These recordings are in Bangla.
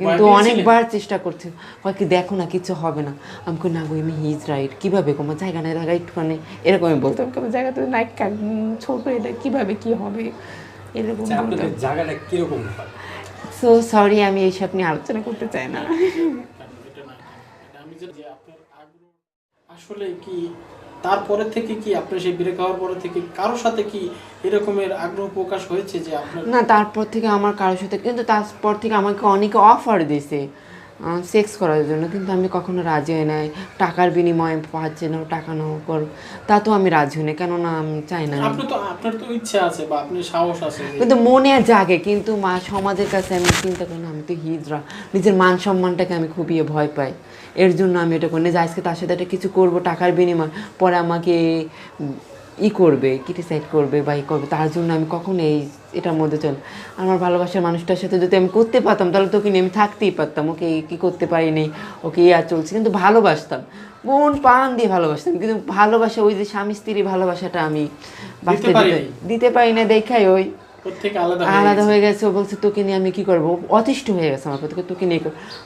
কিন্তু অনেকবার চেষ্টা করছে কয় কি দেখো না কিছু হবে না আমি কই না গো আমি হিজ রাইট কীভাবে তোমার জায়গা না জায়গা একটুখানি এরকমই বলতাম আমার জায়গা তো নাই কাক- ছোট এটা কীভাবে কি হবে এরকম আচ্ছা, জায়গাটা কীরকম হয় সো সরি আমি এইসব নিয়ে আলোচনা করতে চাই না এটা আমি যে- যে আপনার আগ্রহ আসলে কি তারপরে থেকে কি আপনার সেই ব্রেক হওয়ার পরে থেকে কারোর সাথে কি এরকমের আগ্রহ প্রকাশ হয়েছে যে আপনার না তারপর থেকে আমার কারোর সাথে কিন্তু তারপর থেকে আমাকে অনেকে অফার দিছে সেক্স করার জন্য। কিন্তু আমি কখনো রাজি হই নাই। টাকার বিনিময়ে পাচ্ছে না টাকা নাও কর। তা তো আমি রাজি হই না কেননা আমি চাই না। আপনি তো আপনার তো ইচ্ছা আছে বা আপনার সাহস আছে কিন্তু মনে জাগে কিন্তু মা সমাজের কাছে আমি চিন্তা করি না আমি তো হিজড়া। নিজের মান সম্মানটাকে আমি খুবই ভয় পাই। এর জন্য আমি এটা করি। যে আজকে তার সাথে একটা কিছু করব টাকার বিনিময়। পরে আমাকে ই করবে ক্রিটিসাইড করবে বা ই করবে। তার জন্য আমি কখনো এই এটার মধ্যে চল আমার ভালোবাসার মানুষটার সাথে যদি আমি করতে পারতাম তাহলে তোকে নিয়ে আমি থাকতেই পারতাম। ওকে কি করতে পারিনি ওকে ইয়া চলছে। কিন্তু ভালোবাসতাম। মন প্রাণ দিয়ে ভালোবাসতাম। কিন্তু ভালোবাসা ওই যে স্বামী স্ত্রী ভালোবাসাটা আমি বাঁচতে দিতে পারি না দেখাই ওই। আলাদা হয়ে গেছে। ও বলছে তোকে নিয়ে আমি কি করব? অতিষ্ঠ হয়ে গেছে আমার প্রতি তোকে নিয়ে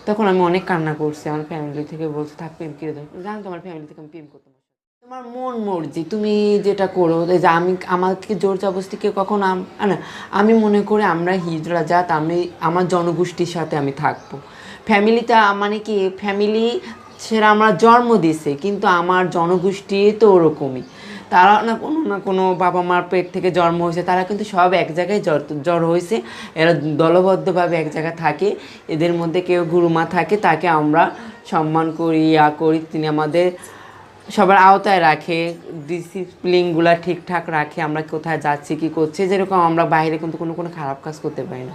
তখন আমি অনেক কান্না করছি আমার ফ্যামিলি থেকে বলছে থাক প্রেম কিরে দাও জানো তোমার ফ্যামিলি থেকে আমি প্রেম করতে তোমার মন মর্জি তুমি যেটা করো যে আমি আমাকে জোর জবরদস্তি কেউ কখন না আমি মনে করি আমরা হিজড়া জাত আমি আমার জনগোষ্ঠীর সাথে আমি থাকব। ফ্যামিলিটা মানে কি ফ্যামিলি সেরা আমরা জন্ম দিছে কিন্তু আমার জনগোষ্ঠী তো ওরকমই। তারা না কোনো না কোনো বাবা মার পেট থেকে জন্ম হয়েছে। তারা কিন্তু সব এক জায়গায় জ্বর জ্বর হয়েছে। এরা দলবদ্ধভাবে এক জায়গায় থাকে। এদের মধ্যে কেউ গুরুমা থাকে, তাকে আমরা সম্মান করি, ইয়া করি। তিনি আমাদের সবার আওতায় রাখে ডিসিপ্লিনগুলো ঠিকঠাক রাখে, আমরা কোথায় যাচ্ছি, কি করছি। যেরকম আমরা বাইরে কিন্তু কোনো কোনো খারাপ কাজ করতে পারি না।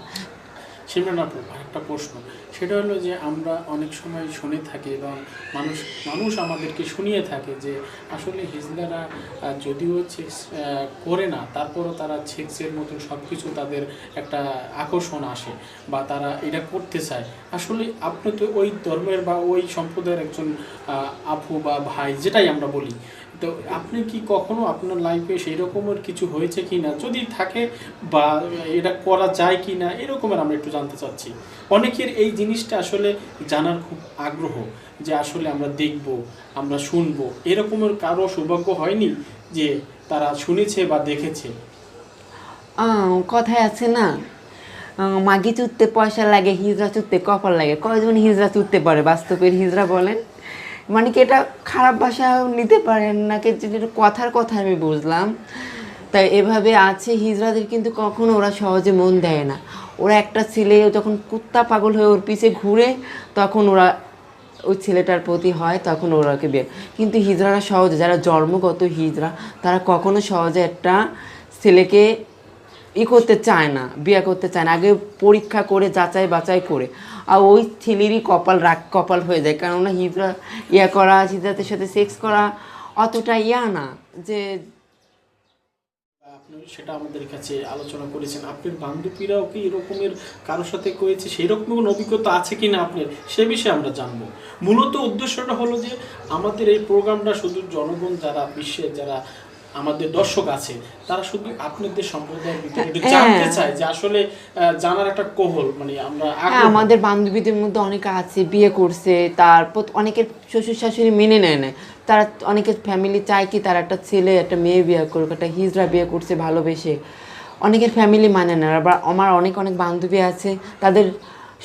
আরেকটা প্রশ্ন। সেটা হলো যে আমরা অনেক সময় শুনে থাকি এবং মানুষ মানুষ আমাদেরকে শুনিয়ে থাকে যে আসলে হিজলারা যদিও সেক্স করে না, তারপরও তারা সেক্সের মতন সব কিছু তাদের একটা আকর্ষণ আসে বা তারা এটা করতে চায়। আসলে আপনি তো ওই ধর্মের বা ওই সম্প্রদায়ের একজন আপু বা ভাই, যেটাই আমরা বলি তো আপনি কি কখনো আপনার লাইফে সেই রকমের কিছু হয়েছে কি না যদি থাকে বা এটা করা যায় কি না এরকমের আমরা একটু জানতে চাচ্ছি। অনেকের এই জিনিসটা আসলে জানার খুব আগ্রহ যে আসলে আমরা দেখব, আমরা শুনব। এরকমের কারও সৌভাগ্য হয়নি যে তারা শুনেছে বা দেখেছে? কথায় আছে না মাগি চুততে পয়সা লাগে, হিজড়া চুততে কপাল লাগে। কয়জন হিজড়া চুততে পারে? বাস্তবের হিজড়া বলেন? মানে কি এটা খারাপ ভাষা নিতে পারেন, নাকি যেটা কথার কথা আমি বুঝলাম, তাই এভাবে আছে, হিজড়াদের কিন্তু কখনো ওরা সহজে মন দেয় না। ওরা একটা ছেলে যখন কুত্তা পাগল হয়ে ওর পিছে ঘুরে, তখন ওরা ওই ছেলেটার প্রতি হয়, তখন ওরাকে বিয়ে কিন্তু হিজড়ারা সহজে, যারা জন্মগত হিজড়া, তারা কখনো সহজে একটা ছেলেকে ই করতে চায় না, বিয়ে করতে চায় না। আগে পরীক্ষা করে যাচাই বাছাই করে। আর ওই ছেলেরই কপাল রাগ কপাল হয়ে যায় কেননা হিজড়া ইয়া করা হিজড়াদের সাথে সেক্স করা অতটা ইয়া না, যে আপনি সেটা আমাদের কাছে আলোচনা করেছেন, আপনার বান্ধবীরাও কি এরকমের কারোর সাথে করেছে? সেই রকম কোনো অভিজ্ঞতা আছে কি না আপনার? সে বিষয়ে আমরা জানব। মূলত উদ্দেশ্যটা হলো যে, আমাদের এই প্রোগ্রামটা শুধু জনগণ, যারা বিশ্বের, যারা আমাদের দর্শক আছে তারা শুধু আপনাদের সম্প্রদায়ের ভিতরে একটু জানতে হ্যাঁ। চায় যে আসলে জানার একটা কোহল মানে আমরা হ্যাঁ আমাদের বান্ধবীদের মধ্যে অনেকে আছে বিয়ে করছে তারপর অনেকের শ্বশুর শাশুড়ি মেনে নেয় না। তারা অনেকের ফ্যামিলি চায় কি তার একটা ছেলে একটা মেয়ে বিয়ে করুক একটা হিজড়া বিয়ে করছে ভালোবেসে। অনেকের ফ্যামিলি মানে না আবার আমার অনেক অনেক বান্ধবী আছে তাদের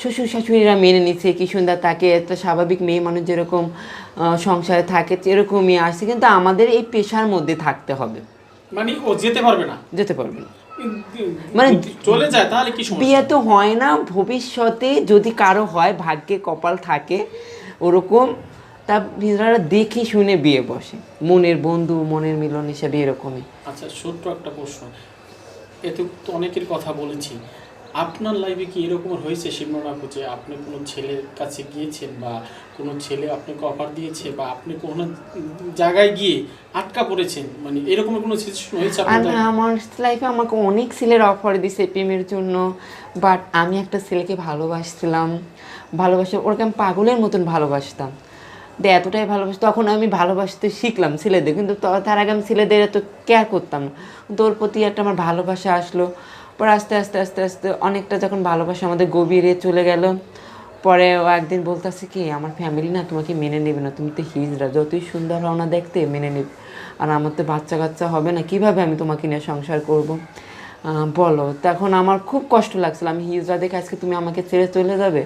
শ্বশুর শাশুড়িরা মেনে নিচ্ছে কি সুন্দর তাকে একটা স্বাভাবিক মেয়ে মানুষ যেরকম সংসারে থাকে এরকমই আসছে কিন্তু আমাদের এই পেশার মধ্যে থাকতে হবে। মানে ও যেতে পারবে না। যেতে পারবে না। মানে মানে চলে যায় তাহলে কি বিয়ে তো হয় না ভবিষ্যতে যদি কারও হয় ভাগ্যে কপাল থাকে ওরকম তা নিজেরা দেখে শুনে বিয়ে বসে। মনের বন্ধু মনের মিলন হিসাবে এরকমই। আচ্ছা ছোট্ট একটা প্রশ্ন। এতে তো অনেকের কথা বলেছি। আপনার লাইফে কি এরকম হয়েছে শিবনাথ আপু যে আপনি কোনো ছেলের কাছে গিয়েছেন বা কোনো ছেলে আপনাকে অফার দিয়েছে বা আপনি কোনো জায়গায় গিয়ে আটকা পড়েছেন? মানে এরকম কোনো সিচুয়েশন হয়েছে আপনার আমার লাইফে আমাকে অনেক ছেলের অফার দিছে প্রেমের জন্য বাট আমি একটা ছেলেকে ভালোবাসছিলাম। ভালোবাসে ওরকে আমি পাগলের মতন ভালোবাসতাম। দে এতটাই ভালোবাসি তখন আমি ভালোবাসতে শিখলাম ছেলেদের কিন্তু তার আগে আমি ছেলেদের এত কেয়ার করতাম না। ওর প্রতি একটা আমার ভালোবাসা আসলো। পর আস্তে আস্তে আস্তে আস্তে অনেকটা যখন ভালোবাসা আমাদের গভীরে চলে গেল, পরে ও একদিন বলতেছে কি, আমার ফ্যামিলি না তোমাকে মেনে নেবে না, তুমি তো হিজরা যতই সুন্দর হও না দেখতে মেনে নেবে। আর আমার তো বাচ্চা কাচ্চা হবে না, কীভাবে আমি তোমাকে নিয়ে সংসার করব? বলো। তখন আমার খুব কষ্ট লাগছিল, আমি হিজরা দেখে আজকে তুমি আমাকে ছেড়ে চলে যাবে?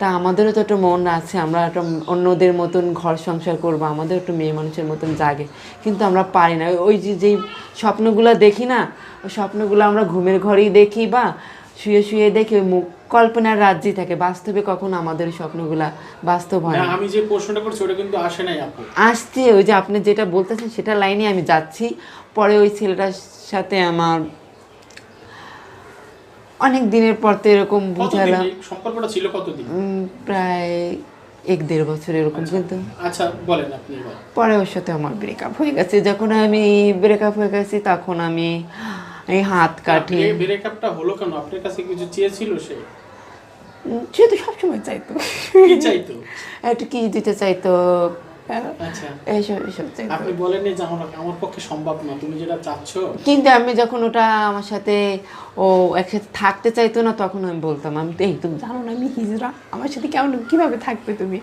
তা আমাদেরও তো একটা মন আছে আমরা একটা অন্যদের মতন ঘর সংসার করব আমাদের একটু মেয়ে মানুষের মতন জাগে। কিন্তু আমরা পারি না। ওই যে যেই স্বপ্নগুলো দেখি না ওই স্বপ্নগুলো আমরা ঘুমের ঘরেই দেখি বা শুয়ে শুয়ে দেখি ওই মুখ কল্পনার রাজ্যেই থাকে। বাস্তবে কখন আমাদের স্বপ্নগুলা বাস্তব হয় না না। আমি যে প্রশ্নটা করছি ওটা কিন্তু আসে নাই আপু। আসছে ওই যে আপনি যেটা বলতেছেন সেটা লাইনে আমি যাচ্ছি। পরে ওই ছেলেটার সাথে আমার অনেক দিনের পর তো এরকম বুঝালাম। সম্পর্কটা ছিল কতদিন? প্রায় এক দেড় বছর এরকম কিন্তু আচ্ছা বলেন আপনি পরে ওর সাথে আমার ব্রেকআপ হয়ে গেছে। যখন আমি ব্রেকআপ হয়ে গেছি তখন আমি এই হাত কাটি ব্রেকআপটা হলো কেন? আপনার কাছে কিছু চেয়েছিল সে? সে তো সবসময় চাইতো। কি চাইতো? একটু কি দিতে চাইতো? আচ্ছা। এইসব এইসব চাইতো আপনি বলেননি যে আমার পক্ষে সম্ভব না। তুমি যেটা চাচ্ছ কিন্তু আমি যখন ওটা আমার সাথে ও একসাথে থাকতে চাইতো না তখন আমি বলতাম আমি তো এই তুমি জানো না আমি হিজরা। আমার সাথে কেমন কীভাবে থাকবে তুমি?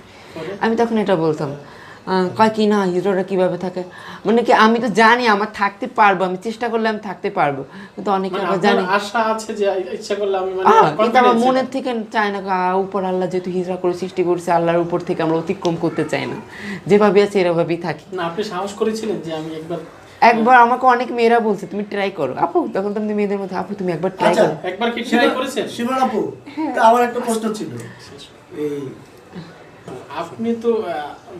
আমি তখন এটা বলতাম। কয় কি না হিজড়ারা কীভাবে থাকে? মানে কি আমি তো জানি আমার থাকতে পারব আমি চেষ্টা করলে আমি থাকতে পারব। কিন্তু অনেকে মানে আবার জানি আশা আছে যে ইচ্ছা করলে আমি মানে কিন্তু আমার মনের থেকে চায় না উপর আল্লাহ যেহেতু হিজরা করে সৃষ্টি করছে আল্লাহর উপর থেকে আমরা অতিক্রম করতে চাই না। যেভাবে আছে এভাবেই থাকি। না আপনি সাহস করেছিলেন যে আমি একবার একবার আমাকে অনেক মেয়েরা বলছে তুমি ট্রাই করো। আপু তখন তো আমি মেয়েদের মধ্যে আপু তুমি একবার ট্রাই আচ্ছা করো। একবার কি ট্রাই করেছেন? শিবন আপু তা আমার একটা প্রশ্ন ছিল। এই আপনি তো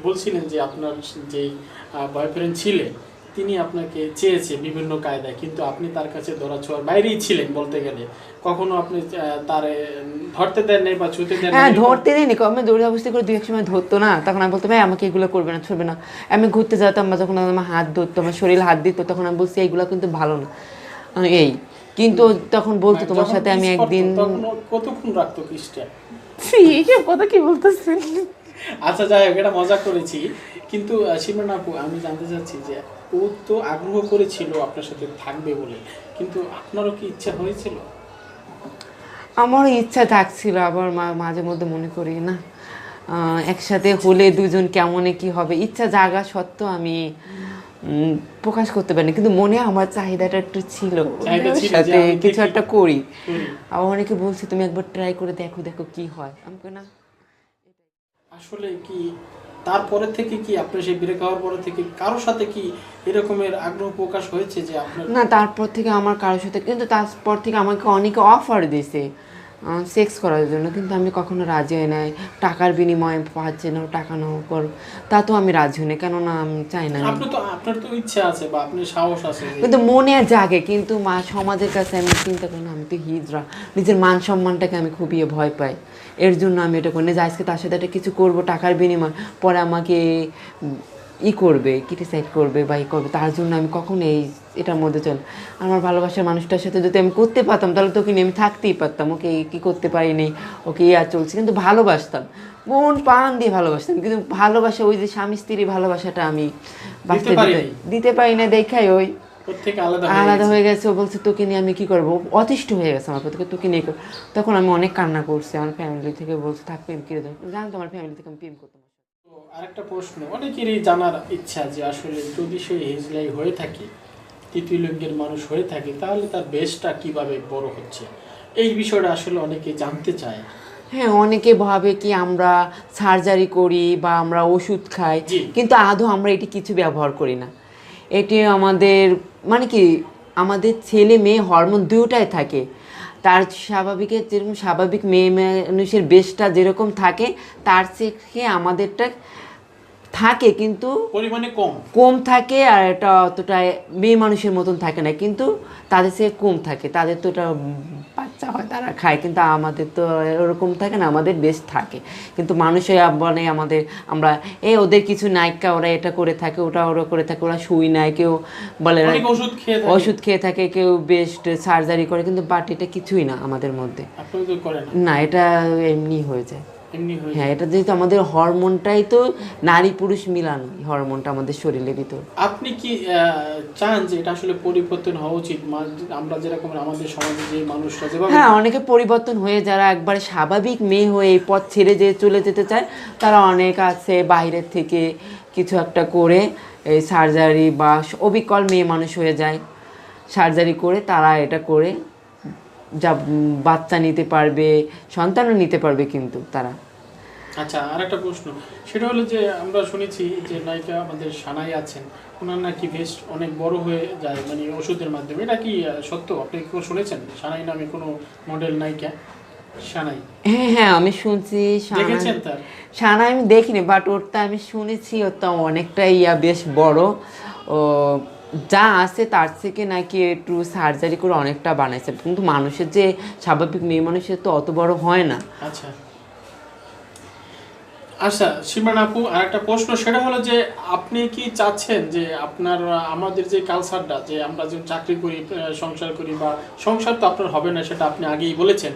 বলছিলেন যে আপনার যে বয়ফ্রেন্ড ছিলেন তিনি আপনাকে চেয়েছে বিভিন্ন কায়দায় কিন্তু আপনি তার কাছে ধরা ছোঁয়ার বাইরেই ছিলেন বলতে গেলে। কখনো আপনি তার ধরতে দেন নাই বা ছুতে দেন হ্যাঁ ধরতে দিইনি। আমি দৌড়ে অবস্থা করে দুই এক সময় ধরতো না। তখন আমি বলতো ভাই আমাকে এগুলো করবে না ছড়বে না। আমি ঘুরতে যেতাম বা যখন আমার হাত ধরতো আমার শরীর হাত দিত তখন আমি বলছি এইগুলো কিন্তু ভালো না। এই। কিন্তু তখন বলতো তোমার সাথে আমি একদিন কতক্ষণ রাখতো কিসটা? কথা কি বলতেছেন? আচ্ছা যাই হোক এটা মজা করেছি। কিন্তু সিমরান আপু আমি জানতে চাচ্ছি যে ও তো আগ্রহ করেছিল আপনার সাথে থাকবে বলে। কিন্তু আপনারও কি ইচ্ছা হয়েছিল? আমারও ইচ্ছা থাকছিল আবার মা- মাঝে মধ্যে মনে করি না। আহ, একসাথে হলে দুজন কেমনে কি হবে? ইচ্ছা জাগা সত্ত্বেও আমি প্রকাশ করতে পারিনি কিন্তু মনে আমার চাহিদাটা একটু ছিল। সাথে কিছু একটা করি। আবার অনেকে বলছে তুমি একবার ট্রাই করে দেখো দেখো কি হয়। আমি কই না। আসলে কি তারপরে থেকে কি আপনার সেই ব্রেক হওয়ার পরে থেকে কারোর সাথে কি এরকমের আগ্রহ প্রকাশ হয়েছে যে আপনার না তারপর থেকে আমার কারোর সাথে কিন্তু তারপর থেকে আমাকে অনেকে অফার দিছে সেক্স করার জন্য। কিন্তু আমি কখনো রাজি হই নাই। টাকার বিনিময়ে পাচ্ছে না টাকা নাও কর তা তো আমি রাজি হই না কেননা আমি চাই না। আপনি তো আপনার তো ইচ্ছা আছে বা আপনার সাহস আছে কিন্তু মনে জাগে কিন্তু মা সমাজের কাছে আমি চিন্তা করি না আমি তো হিজড়া। নিজের মান সম্মানটাকে আমি খুবই ভয় পাই। এর জন্য আমি এটা করি না যে আজকে তার সাথে একটা কিছু করব টাকার বিনিময়। পরে আমাকে ই করবে ক্রিটিসাইড করবে বা ই করবে তার জন্য আমি কখনো এই এটার মধ্যে চল আমার ভালোবাসার মানুষটার সাথে যদি আমি করতে পারতাম তাহলে তোকে নিয়ে আমি থাকতেই পারতাম ওকে কি করতে পারিনি ওকে ইয়া চলছে কিন্তু ভালোবাসতাম মন প্রাণ দিয়ে ভালোবাসতাম কিন্তু ভালোবাসা ওই যে স্বামী স্ত্রী ভালোবাসাটা আমি বাঁচতে দিতে দিতে পারি না দেখাই ওই আলাদা হয়ে গেছে। ও বলছে তোকে নিয়ে আমি কি করব? অতিষ্ঠ হয়ে গেছে আমার প্রতি তোকে নিয়ে তখন আমি অনেক কান্না করছি আমার ফ্যামিলি থেকে বলছে থাক প্রেম কিনে দেবো জানতো আমার ফ্যামিলি থেকে আমি প্রেম করতাম। তো আরেকটা প্রশ্ন অনেকেরই জানার ইচ্ছা যে আসলে যদি সে হিজলাই হয়ে থাকে তৃতীয় লিঙ্গের মানুষ হয়ে থাকে তাহলে তার বেশটা কীভাবে বড় হচ্ছে? এই বিষয়টা আসলে অনেকে জানতে চায়। হ্যাঁ অনেকে ভাবে কি আমরা সার্জারি করি বা আমরা ওষুধ খাই কিন্তু আদৌ আমরা এটি কিছু ব্যবহার করি না। এটি আমাদের মানে কি আমাদের ছেলে মেয়ে হরমোন দুটাই থাকে। তার স্বাভাবিকের যেরকম স্বাভাবিক মেয়ে মানুষের বেশটা যেরকম থাকে তার থেকে আমাদেরটা থাকে কিন্তু পরিমাণে কম। কম থাকে আর এটা অতটা মেয়ে মানুষের মতন থাকে না কিন্তু তাদের সে কম থাকে। তাদের তো ওটা বাচ্চা হয় তারা খায় কিন্তু আমাদের তো ওরকম থাকে না আমাদের বেশ থাকে। কিন্তু মানুষের মানে আমাদের আমরা এই ওদের কিছু নায়িকা ওরা এটা করে থাকে ওটা ওরা করে থাকে ওরা শুই নেয় কেউ বলে ওষুধ খেয়ে থাকে। ওষুধ খেয়ে থাকে কেউ বেস্ট সার্জারি করে কিন্তু বাট এটা কিছুই না আমাদের মধ্যে। না এটা এমনি হয়ে যায়। হয়ে এটা যেহেতু আমাদের হরমোনটাই তো নারী পুরুষ মিলানো হরমোনটা আমাদের শরীরের ভিতর। আপনি কি চান যে এটা আসলে পরিবর্তন হওয়া উচিত? আমরা যেরকম আমাদের সমাজে যে মানুষরা যেভাবে হ্যাঁ অনেকে পরিবর্তন হয়ে যারা একবার স্বাভাবিক মেয়ে হয়ে এই পথ ছেড়ে যে চলে যেতে চায় তারা অনেক আছে বাইরের থেকে কিছু একটা করে এই সার্জারি বা অবিকল মেয়ে মানুষ হয়ে যায় সার্জারি করে তারা এটা করে যা বাচ্চা নিতে পারবে সন্তানও নিতে পারবে কিন্তু তারা। আচ্ছা আর একটা প্রশ্ন। সেটা হলো যে আমরা শুনেছি যে নায়িকা আমাদের সানাই আছেন। ওনার নাকি ভেস্ট অনেক বড় হয়ে যায় মানে ওষুধের মাধ্যমে। এটা কি সত্য? আপনি কি শুনেছেন? সানাই নামে কোনো মডেল নায়িকা? সানাই। হ্যাঁ হ্যাঁ আমি শুনছি সানা- দেখেছেন তার? সানা আমি দেখিনি বাট ওরটা আমি শুনেছি ওরটা অনেকটা ইয়া বেশ বড়। ও যা আছে তার থেকে নাকি একটু সার্জারি করে অনেকটা বানাইছে। কিন্তু মানুষের যে স্বাভাবিক মেয়ে মানুষের তো অত বড় হয় না। আচ্ছা। আচ্ছা সীমান আপু আর একটা প্রশ্ন, সেটা হলো যে আপনি কি চাচ্ছেন যে আপনার, আমাদের যে কালচারটা যে আমরা যে চাকরি করি সংসার করি বা সংসার তো আপনার হবে না, সেটা আপনি আগেই বলেছেন।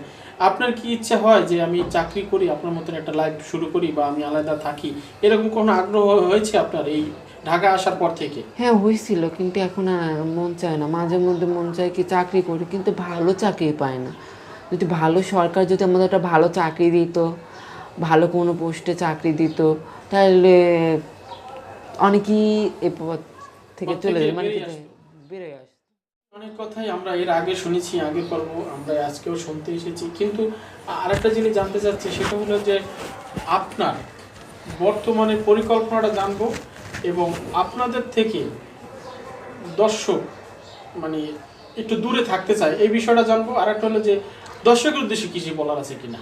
আপনার কি ইচ্ছে হয় যে আমি চাকরি করি, আপনার মতন একটা লাইফ শুরু করি বা আমি আলাদা থাকি? এরকম কোনো আগ্রহ হয়েছে আপনার এই ঢাকা আসার পর থেকে। হ্যাঁ হয়েছিল কিন্তু এখন আর মন চায় না। মাঝে মধ্যে মন চায় কি চাকরি করি কিন্তু ভালো চাকরি পায় না। যদি ভালো সরকার যদি আমাদের একটা ভালো চাকরি দিত ভালো কোনো পোস্টে চাকরি দিত তাহলে অনেকেই এ পথ থেকে চলে যায় মানে বেরোয় অনেক কথাই আমরা এর আগে শুনেছি আগে পর্ব আমরা আজকেও শুনতে এসেছি। কিন্তু আরেকটা জিনিস জানতে চাচ্ছি সেটা হলো যে আপনার বর্তমানে পরিকল্পনাটা জানব। এবং আপনাদের থেকে দর্শক মানে একটু দূরে থাকতে চায় এই বিষয়টা জানব। আর একটা হলো যে দর্শকের উদ্দেশ্যে কিছু বলার আছে কিনা?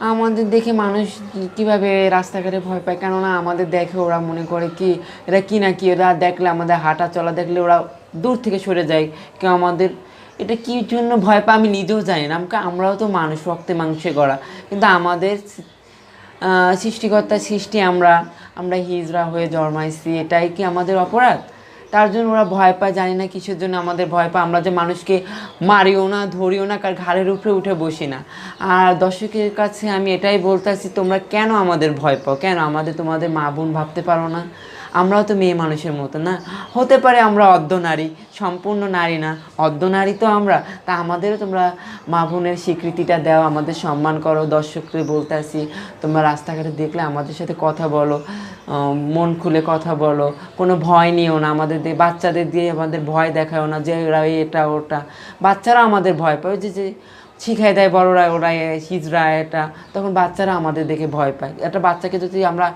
আমাদের দেখে মানুষ কীভাবে রাস্তাঘাটে ভয় পায় কেননা আমাদের দেখে ওরা মনে করে কি এরা কি না কি এরা দেখলে আমাদের হাঁটা চলা দেখলে ওরা দূর থেকে সরে যায়। কেউ আমাদের এটা কি জন্য ভয় পায় আমি নিজেও জানি না আমাকে আমরাও তো মানুষ রক্তে মাংসে গড়া। কিন্তু আমাদের আহ, সৃষ্টিকর্তার সৃষ্টি আমরা আমরা হিজরা হয়ে জন্মাইছি, এটাই কি আমাদের অপরাধ? তার জন্য ওরা ভয় পায়, জানি না কিসের জন্য আমাদের ভয় পায়। আমরা যে মানুষকে মারিও না, ধরিও না, কার ঘাড়ের উপরে উঠে বসি না। আর দর্শকের কাছে আমি এটাই বলতেছি তোমরা কেন আমাদের ভয় পাও? কেন আমাদের তোমাদের মা বোন ভাবতে পারো না? আমরাও তো মেয়ে মানুষের মতো, না? হতে পারে আমরা অর্ধ নারী, সম্পূর্ণ নারী না অর্ধ নারী তো আমরা। তা আমাদেরও তোমরা মা বোনের স্বীকৃতিটা দাও, আমাদের সম্মান করো, দর্শকদের বলতে আসি, তোমরা রাস্তাঘাটে দেখলে আমাদের সাথে কথা বলো মন খুলে কথা বলো, কোনো ভয় নিও না, আমাদের দিয়ে, বাচ্চাদের দিয়ে আমাদের ভয় দেখাও না যে ওরা এটা, ওটা। বাচ্চারা আমাদের ভয় পায় যে শিখাই দেয় বড়রা ওরা হিজরা এটা। তখন বাচ্চারা আমাদের দেখে ভয় পায়। একটা বাচ্চাকে যদি আমরা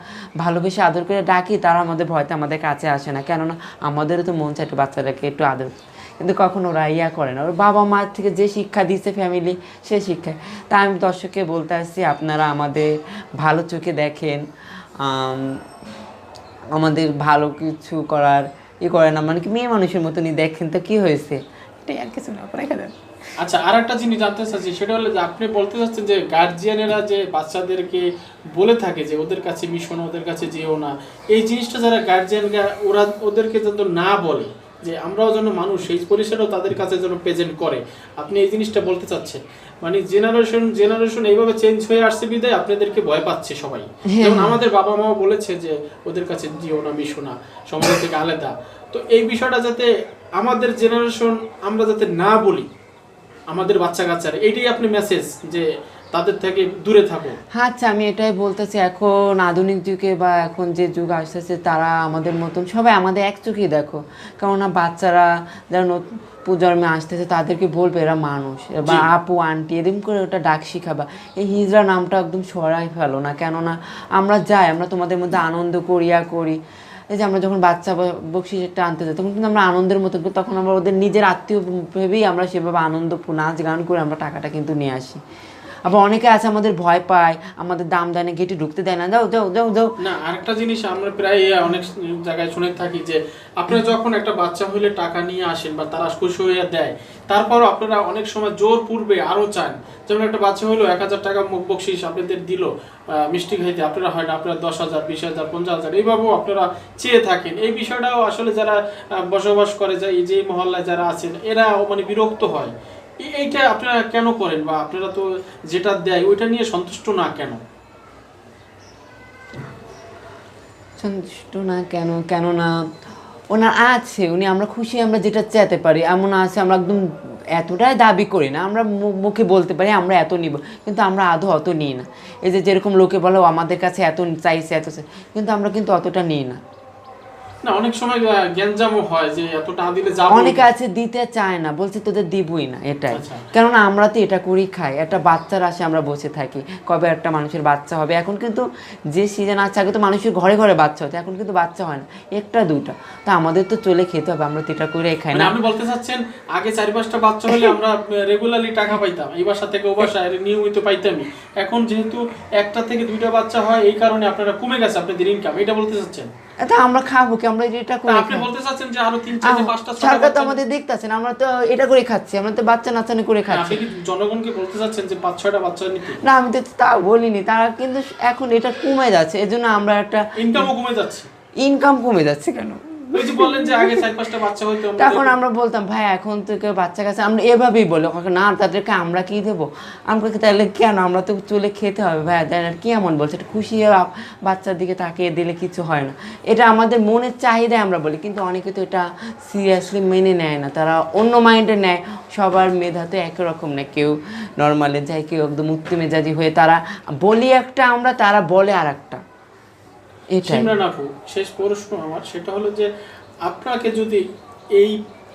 ভালোবেসে আদর করে ডাকি, তারা আমাদের ভয়তে আমাদের কাছে আসে না। কেননা আমাদেরও তো মন চায় একটু বাচ্চাটাকে একটু আদর কিন্তু কখনো ওরা ইয়া করে না। ওর বাবা মার থেকে যে শিক্ষা দিচ্ছে ফ্যামিলি সে শিক্ষায়। তা আমি দর্শককে বলতে আসছি, আপনারা আমাদের ভালো চোখে দেখেন। আমাদের ভালো কিছু করার ই করে না। মানে কি মেয়ে মানুষের মতনই দেখেন। তো কি হয়েছে? এটাই আর কিছু না দেন। আচ্ছা আর একটা জিনিস জানতে চাচ্ছি সেটা হলো যে আপনি বলতে চাচ্ছেন যে গার্জিয়ানেরা যে বাচ্চাদেরকে বলে থাকে যে ওদের কাছে মিশো না ওদের কাছে যেও না এই জিনিসটা যারা গার্জিয়ানরা ওরা ওদেরকে যেন না বলে যে আমরাও যেন মানুষ সেই পরিসরেও তাদের কাছে যেন প্রেজেন্ট করে। আপনি এই জিনিসটা বলতে চাচ্ছেন? মানে জেনারেশন জেনারেশন এইভাবে চেঞ্জ হয়ে আসছে বিদায় আপনাদেরকে ভয় পাচ্ছে সবাই। যেমন আমাদের বাবা মাও বলেছে যে ওদের কাছে যেও না মিশো না সমাজ থেকে আলাদা। তো এই বিষয়টা যাতে আমাদের জেনারেশন আমরা যাতে না বলি আমাদের বাচ্চা কাচ্চারা। এইটাই আপনি মেসেজ যে তাদের থেকে দূরে থাকো হ্যাঁ আচ্ছা আমি এটাই বলতেছি এখন আধুনিক যুগে বা এখন যে যুগ আসতেছে তারা আমাদের মতন সবাই আমাদের এক চোখেই দেখো। কেননা বাচ্চারা যারা নতুন প্রজন্মে আসতেছে তাদেরকে বলবে এরা মানুষ। বা আপু আন্টি এরকম করে ওটা ডাক শিখাবা। এই হিজড়া নামটা একদম সরাই ফেলো না। কেননা আমরা যাই আমরা তোমাদের মধ্যে আনন্দ করিয়া করি। এই যে আমরা যখন বাচ্চা বক্সি একটা আনতে যাই, তখন কিন্তু আমরা আনন্দের মতো তখন আমরা ওদের নিজের আত্মীয় ভেবেই আমরা সেভাবে আনন্দ, নাচ গান করে আমরা টাকাটা কিন্তু নিয়ে আসি। আবার অনেকে আছে আমাদের ভয় পায়, আমাদের দাম দেয় না গেটে ঢুকতে দেয় না। যাও যাও যাও যাও না, আরেকটা জিনিস আমরা প্রায় অনেক জায়গায় শুনে থাকি যে আপনারা যখন একটা বাচ্চা হইলে টাকা নিয়ে আসেন বা তারা খুশি হয়ে দেয়, তারপরও আপনারা অনেক সময় জোর পূর্বে আরও চান। যেমন একটা বাচ্চা হলো এক হাজার টাকা মুখ বকশিস আপনাদের দিল মিষ্টি খাইতে, আপনারা হয় না, আপনারা দশ হাজার, বিশ হাজার, পঞ্চাশ হাজার, এইভাবেও আপনারা চেয়ে থাকেন। এই বিষয়টাও আসলে যারা বসবাস করে যায় এই যে মহল্লায় যারা আছেন এরা মানে বিরক্ত হয়। এইটা আপনারা কেন করেন? বা আপনারা তো যেটা দেয়, ওইটা নিয়ে সন্তুষ্ট না কেন? সন্তুষ্ট না কেন? কেন না ওনার আছে, উনি আমরা খুশি, আমরা যেটা চাইতে পারি। এমন আছে, আমরা একদম এতটাই দাবি করি না, আমরা মুখে বলতে পারি, আমরা এত নিব। কিন্তু আমরা আধো অত নিই না। এই যে যেরকম লোকে বলো আমাদের কাছে এত চাইছে, এত কিন্তু আমরা কিন্তু অতটা নিই না। না অনেক সময় গ্যাঞ্জামও হয় যে এতটা দিলে যাব। অনেকে আছে দিতে চায় না বলছে তোদের দিবই না এটাই। আচ্ছা। কেননা আমরা তো এটা করেই খাই একটা বাচ্চার আসে আমরা বসে থাকি কবে একটা মানুষের বাচ্চা হবে। এখন কিন্তু যে সিজন আছে আগে তো মানুষের ঘরে ঘরে বাচ্চা হতো এখন কিন্তু বাচ্চা হয় না একটা দুইটা। তো আমাদের তো চলে খেতে হবে আমরা তো এটা করে খাই মানে না। আপনি বলতে চাচ্ছেন আগে চার পাঁচটা বাচ্চা হলে আমরা রেগুলারলি টাকা পাইতাম এই বাসা থেকে ও বাসায় নিয়মিত পাইতামই। এখন যেহেতু একটা থেকে দুইটা বাচ্চা হয় এই কারণে আপনারা কমে গেছে আপনাদের ইনকাম এটা বলতে চাচ্ছেন? এটা আমরা খাব কি? আমরা এটা করে আপনি বলতে চাচ্ছেন যে আরও তিন চারটে আহ, পাঁচটা ছটা সরকার তো আমাদের দেখতাছেন আমরা তো এটা করে খাচ্ছি আমরা তো বাচ্চা নাচানি করে খাচ্ছি। আপনি কি জনগণকে বলতে চাচ্ছেন যে পাঁচ ছয়টা বাচ্চা নিতে? না আমি তো তা বলিনি তারা কিন্তু এখন এটা কমে যাচ্ছে এজন্য আমরা একটা ইনকামও কমে যাচ্ছে। ইনকাম কমে যাচ্ছে কেন? ওই যে বললেন যে আগে চার পাঁচটা বাচ্চা হইতো তখন আমরা বলতাম ভাই এখন থেকে বাচ্চা কাছে আমরা এভাবেই বলি না তাদেরকে আমরা কি দেবো? আমরা তাহলে কেন? আমরা তো চলে খেতে হবে ভাই তাই কি এমন বলছে? এটা খুশি বাচ্চার দিকে তাকিয়ে দিলে কিছু হয় না। এটা আমাদের মনের চাহিদায় আমরা বলি কিন্তু অনেকে তো এটা সিরিয়াসলি মেনে নেয় না। তারা অন্য মাইন্ডে নেয় সবার মেধা তো একই রকম না কেউ নর্মালে যায় কেউ একদম মুক্তি মেজাজি হয়ে তারা বলি একটা আমরা তারা বলে আর একটা সিমরান আপু শেষ প্রশ্ন আমার। সেটা হলো যে আপনাকে যদি এই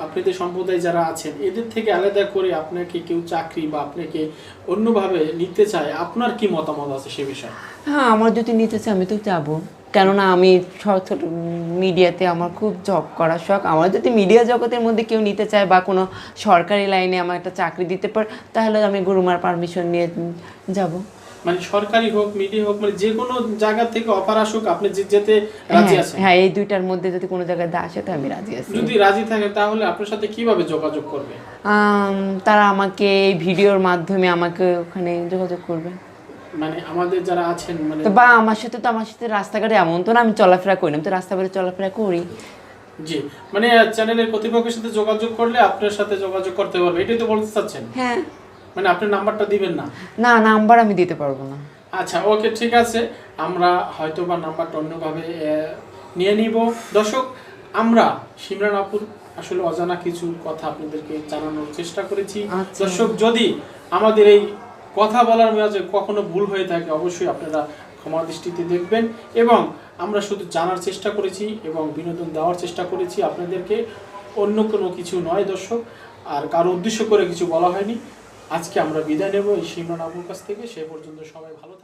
আপনাদের সম্প্রদায় যারা আছেন এদের থেকে আলাদা করে আপনাকে কেউ চাকরি বা আপনাকে অন্যভাবে নিতে চায় আপনার কি মতামত আছে সে বিষয়ে? হ্যাঁ আমার যদি নিতে চাই আমি তো যাব। কেননা আমি ছোট ছোট মিডিয়াতে আমার খুব জব করার শখ। আমার যদি মিডিয়া জগতের মধ্যে কেউ নিতে চায় বা কোনো সরকারি লাইনে আমার একটা চাকরি দিতে পারে তাহলে আমি গুরুমার পারমিশন নিয়ে যাব। মানে সরকারি হোক মিডিয়া হোক মানে যে কোনো জায়গা থেকে অফার আসুক আপনি যেতে রাজি হ্যাঁ আছেন। হ্যাঁ এই দুইটার মধ্যে যদি কোনো জায়গায় দা আসে তো আমি রাজি আছি। যদি রাজি থাকেন তাহলে আপনার সাথে কীভাবে যোগাযোগ করবে? তারা আমাকে এই ভিডিওর মাধ্যমে আমাকে ওখানে যোগাযোগ করবে। মানে আমাদের যারা আছেন মানে তো বা আমার সাথে তো আমার সাথে রাস্তাঘাটে এমন তো না আমি চলাফেরা করি না আমি তো রাস্তাঘাটে চলাফেরা করি। জি মানে চ্যানেলের কর্তৃপক্ষের সাথে যোগাযোগ করলে আপনার সাথে যোগাযোগ করতে পারবে এটাই তো বলতে চাচ্ছেন? হ্যাঁ। মানে আপনার নাম্বারটা দিবেন না? না নাম্বার আমি দিতে পারব না। আচ্ছা ওকে ঠিক আছে। আমরা হয়তো বা নাম্বারটা অন্যভাবে নিয়ে নিব। দর্শক আমরা সিমরান আপুর আসলে অজানা কিছু কথা আপনাদেরকে জানানোর চেষ্টা করেছি। আচ্ছা। দর্শক যদি আমাদের এই কথা বলার মেয়াজে কখনো ভুল হয়ে থাকে অবশ্যই আপনারা ক্ষমা দৃষ্টিতে দেখবেন এবং আমরা শুধু জানার চেষ্টা করেছি এবং বিনোদন দেওয়ার চেষ্টা করেছি আপনাদেরকে। অন্য কোনো কিছু নয় দর্শক আর কারও উদ্দেশ্য করে কিছু বলা হয়নি। আজকে আমরা বিদায় নেব এই শিমরান আবুর কাছ থেকে। সে পর্যন্ত সবাই ভালো